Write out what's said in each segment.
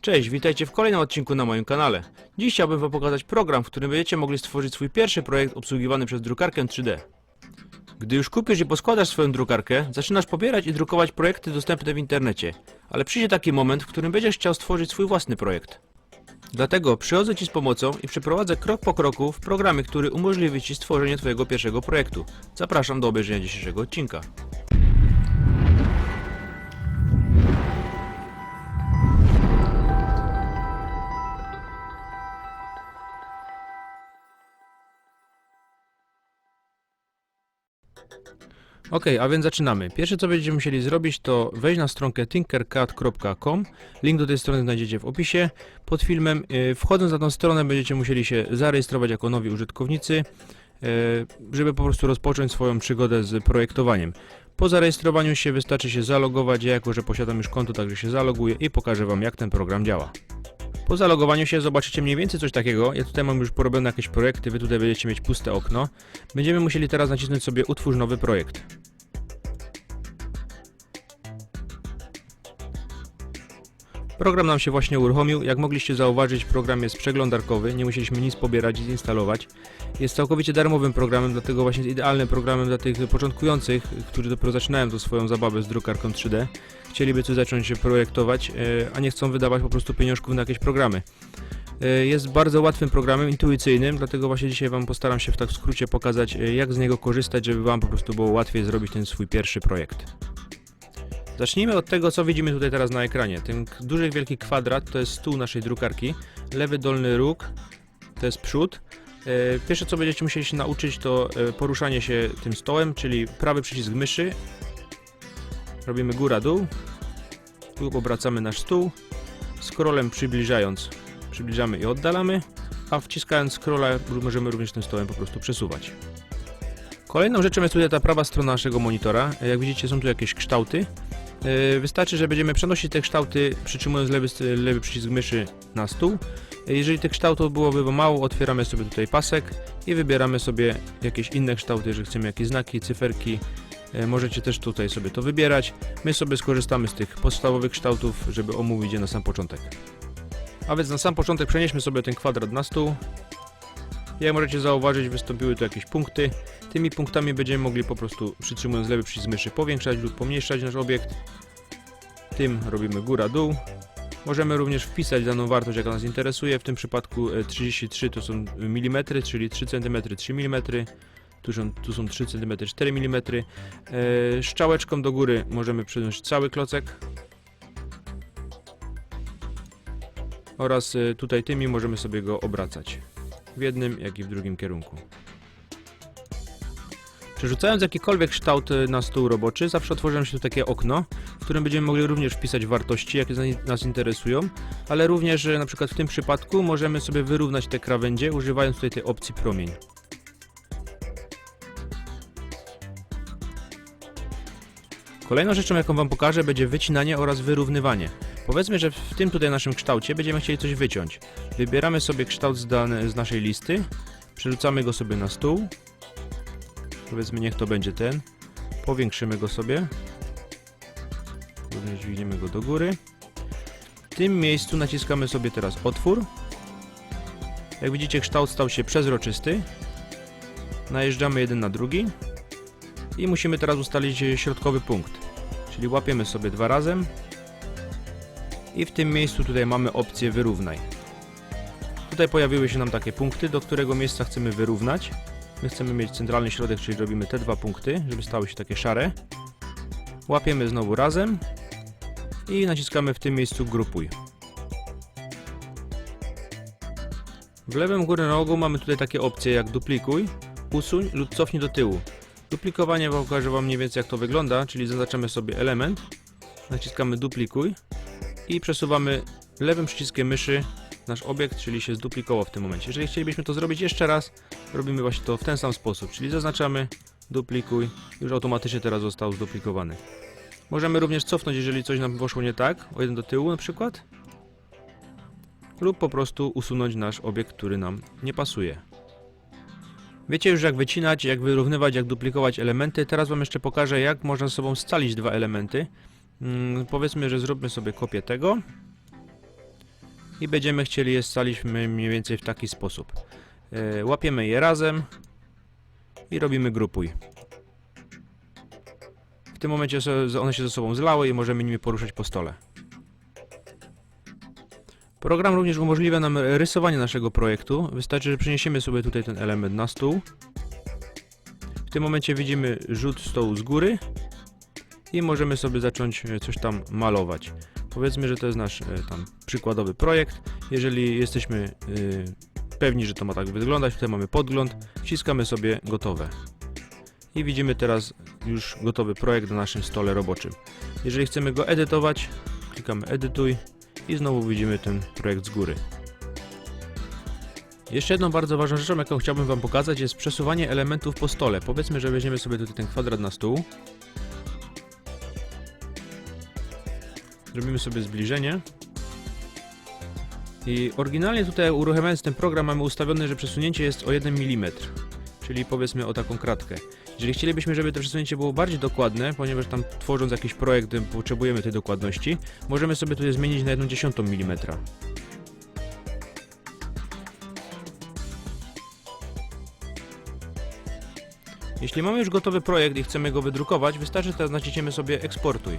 Cześć, witajcie w kolejnym odcinku na moim kanale. Dziś chciałbym wam pokazać program, w którym będziecie mogli stworzyć swój pierwszy projekt obsługiwany przez drukarkę 3D. Gdy już kupisz i poskładasz swoją drukarkę, zaczynasz pobierać i drukować projekty dostępne w internecie. Ale przyjdzie taki moment, w którym będziesz chciał stworzyć swój własny projekt. Dlatego przychodzę Ci z pomocą i przeprowadzę krok po kroku w programie, który umożliwi Ci stworzenie Twojego pierwszego projektu. Zapraszam do obejrzenia dzisiejszego odcinka. Ok, a więc zaczynamy. Pierwsze co będziemy musieli zrobić to wejść na stronkę tinkercad.com. Link do tej strony znajdziecie w opisie pod filmem. Yy, Wchodząc na tą stronę będziecie musieli się zarejestrować jako nowi użytkownicy, yy, żeby po prostu rozpocząć swoją przygodę z projektowaniem. Po zarejestrowaniu się wystarczy się zalogować. Ja jako, że posiadam już konto, także się zaloguję i pokażę Wam jak ten program działa. Po zalogowaniu się zobaczycie mniej więcej coś takiego. Ja tutaj mam już porobione jakieś projekty, Wy tutaj będziecie mieć puste okno. Będziemy musieli teraz nacisnąć sobie utwórz nowy projekt. Program nam się właśnie uruchomił. Jak mogliście zauważyć, program jest przeglądarkowy, nie musieliśmy nic pobierać i zinstalować. Jest całkowicie darmowym programem, dlatego właśnie jest idealnym programem dla tych początkujących, którzy dopiero zaczynają tą swoją zabawę z drukarką 3D. Chcieliby coś zacząć projektować, e, a nie chcą wydawać po prostu pieniążków na jakieś programy. E, Jest bardzo łatwym programem, intuicyjnym, dlatego właśnie dzisiaj Wam postaram się w tak skrócie pokazać, e, jak z niego korzystać, żeby Wam po prostu było łatwiej zrobić ten swój pierwszy projekt. Zacznijmy od tego, co widzimy tutaj teraz na ekranie. Ten duży, wielki kwadrat to jest stół naszej drukarki. Lewy dolny róg to jest przód. E, Pierwsze, co będziecie musieli się nauczyć, to e, poruszanie się tym stołem, czyli prawy przycisk myszy. Robimy góra-dół. Tu obracamy nasz stół. Scrollem przybliżając, przybliżamy i oddalamy, a wciskając scrolla możemy również tym stołem po prostu przesuwać. Kolejną rzeczą jest tutaj ta prawa strona naszego monitora. Jak widzicie, są tu jakieś kształty. Yy, Wystarczy, że będziemy przenosić te kształty przytrzymując lewy, lewy przycisk myszy na stół. Yy, Jeżeli tych kształtów byłoby mało, otwieramy sobie tutaj pasek i wybieramy sobie jakieś inne kształty, jeżeli chcemy jakieś znaki, cyferki. Yy, Możecie też tutaj sobie to wybierać. My sobie skorzystamy z tych podstawowych kształtów, żeby omówić je na sam początek. A więc na sam początek przenieśmy sobie ten kwadrat na stół. Jak możecie zauważyć, wystąpiły tu jakieś punkty. Tymi punktami będziemy mogli po prostu przytrzymując lewy przycisk myszy powiększać lub pomniejszać nasz obiekt. Tym robimy góra-dół. Możemy również wpisać daną wartość, jaka nas interesuje. W tym przypadku e, 33 to są mm, czyli 3 cm 3 mm. Tu są, tu są 3 cm 4 mm. E, Strzałeczką do góry możemy przenosić cały klocek. Oraz e, tutaj tymi możemy sobie go obracać. W jednym, jak i w drugim kierunku. Przerzucając jakikolwiek kształt y, na stół roboczy, zawsze otworzy się tu takie okno, w którym będziemy mogli również wpisać wartości, jakie nas interesują, ale również y, na przykład w tym przypadku możemy sobie wyrównać te krawędzie, używając tutaj tej opcji promień. Kolejną rzeczą, jaką Wam pokażę, będzie wycinanie oraz wyrównywanie. Powiedzmy, że w tym tutaj naszym kształcie będziemy chcieli coś wyciąć. Wybieramy sobie kształt z, dane, z naszej listy, przerzucamy go sobie na stół, Powiedzmy, niech to będzie ten. Powiększymy go sobie. Również dźwigniemy go do góry. W tym miejscu naciskamy sobie teraz otwór. Jak widzicie, kształt stał się przezroczysty. Najeżdżamy jeden na drugi. I musimy teraz ustalić środkowy punkt. Czyli łapiemy sobie dwa razem. I w tym miejscu tutaj mamy opcję wyrównaj. Tutaj pojawiły się nam takie punkty, do którego miejsca chcemy wyrównać. My chcemy mieć centralny środek, czyli robimy te dwa punkty, żeby stały się takie szare. Łapiemy znowu razem i naciskamy w tym miejscu grupuj. W lewym górnym rogu mamy tutaj takie opcje jak duplikuj, usuń lub cofnij do tyłu. Duplikowanie pokażę Wam mniej więcej jak to wygląda, czyli zaznaczamy sobie element, naciskamy duplikuj i przesuwamy lewym przyciskiem myszy nasz obiekt, czyli się zduplikował w tym momencie. Jeżeli chcielibyśmy to zrobić jeszcze raz, robimy właśnie to w ten sam sposób, czyli zaznaczamy, duplikuj, już automatycznie teraz został zduplikowany. Możemy również cofnąć, jeżeli coś nam poszło nie tak, o jeden do tyłu na przykład, lub po prostu usunąć nasz obiekt, który nam nie pasuje. Wiecie już jak wycinać, jak wyrównywać, jak duplikować elementy. Teraz Wam jeszcze pokażę, jak można ze sobą scalić dwa elementy. Mm, powiedzmy, że zróbmy sobie kopię tego i będziemy chcieli je scalić mniej więcej w taki sposób. E, Łapiemy je razem i robimy grupuj. W tym momencie one się ze sobą zlały i możemy nimi poruszać po stole. Program również umożliwia nam rysowanie naszego projektu. Wystarczy, że przeniesiemy sobie tutaj ten element na stół. W tym momencie widzimy rzut stołu z góry i możemy sobie zacząć coś tam malować. Powiedzmy, że to jest nasz e, tam przykładowy projekt. Jeżeli jesteśmy e, pewni, że to ma tak wyglądać, tutaj mamy podgląd, wciskamy sobie gotowe. I widzimy teraz już gotowy projekt na naszym stole roboczym. Jeżeli chcemy go edytować, klikamy edytuj i znowu widzimy ten projekt z góry. Jeszcze jedną bardzo ważną rzeczą, jaką chciałbym Wam pokazać, jest przesuwanie elementów po stole. Powiedzmy, że weźmiemy sobie tutaj ten kwadrat na stół. Zrobimy sobie zbliżenie. I oryginalnie tutaj uruchamiając ten program mamy ustawione, że przesunięcie jest o 1 mm, czyli powiedzmy o taką kratkę. Jeżeli chcielibyśmy, żeby to przesunięcie było bardziej dokładne, ponieważ tam tworząc jakiś projekt y, potrzebujemy tej dokładności, możemy sobie tutaj zmienić na 1,1 mm. Jeśli mamy już gotowy projekt i chcemy go wydrukować, wystarczy teraz naciśniemy sobie eksportuj.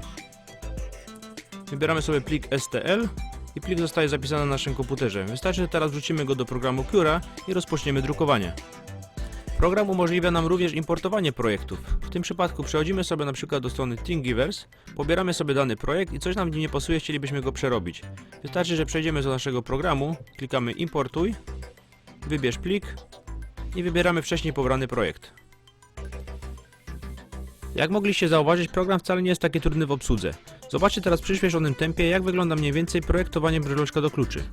Wybieramy sobie plik STL i plik zostaje zapisany na naszym komputerze. Wystarczy, że teraz wrzucimy go do programu Cura i rozpoczniemy drukowanie. Program umożliwia nam również importowanie projektów. W tym przypadku przechodzimy sobie na przykład do strony Thingiverse, pobieramy sobie dany projekt i coś nam w nim nie pasuje, chcielibyśmy go przerobić. Wystarczy, że przejdziemy do naszego programu, klikamy importuj, wybierz plik i wybieramy wcześniej pobrany projekt. Jak mogliście zauważyć, program wcale nie jest taki trudny w obsłudze. Zobaczcie teraz w przyspieszonym tempie, jak wygląda mniej więcej projektowanie brzeloczka do kluczy.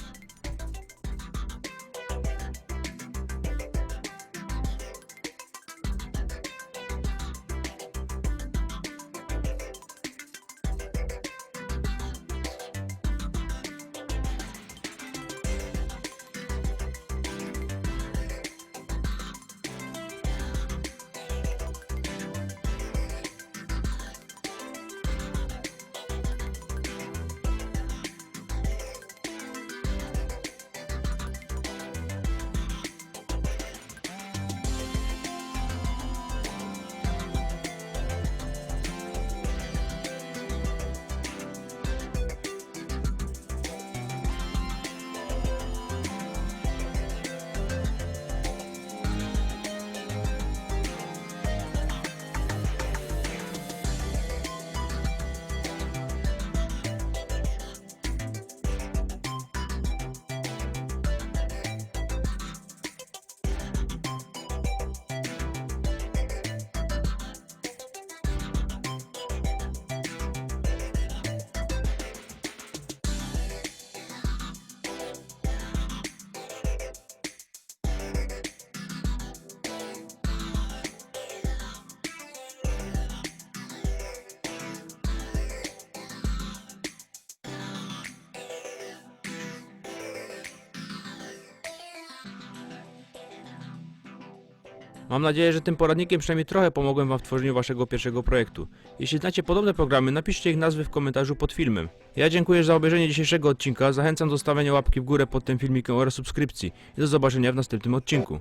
Mam nadzieję, że tym poradnikiem przynajmniej trochę pomogłem Wam w tworzeniu Waszego pierwszego projektu. Jeśli znacie podobne programy, napiszcie ich nazwy w komentarzu pod filmem. Ja dziękuję za obejrzenie dzisiejszego odcinka, zachęcam do stawiania łapki w górę pod tym filmikiem oraz subskrypcji i do zobaczenia w następnym odcinku.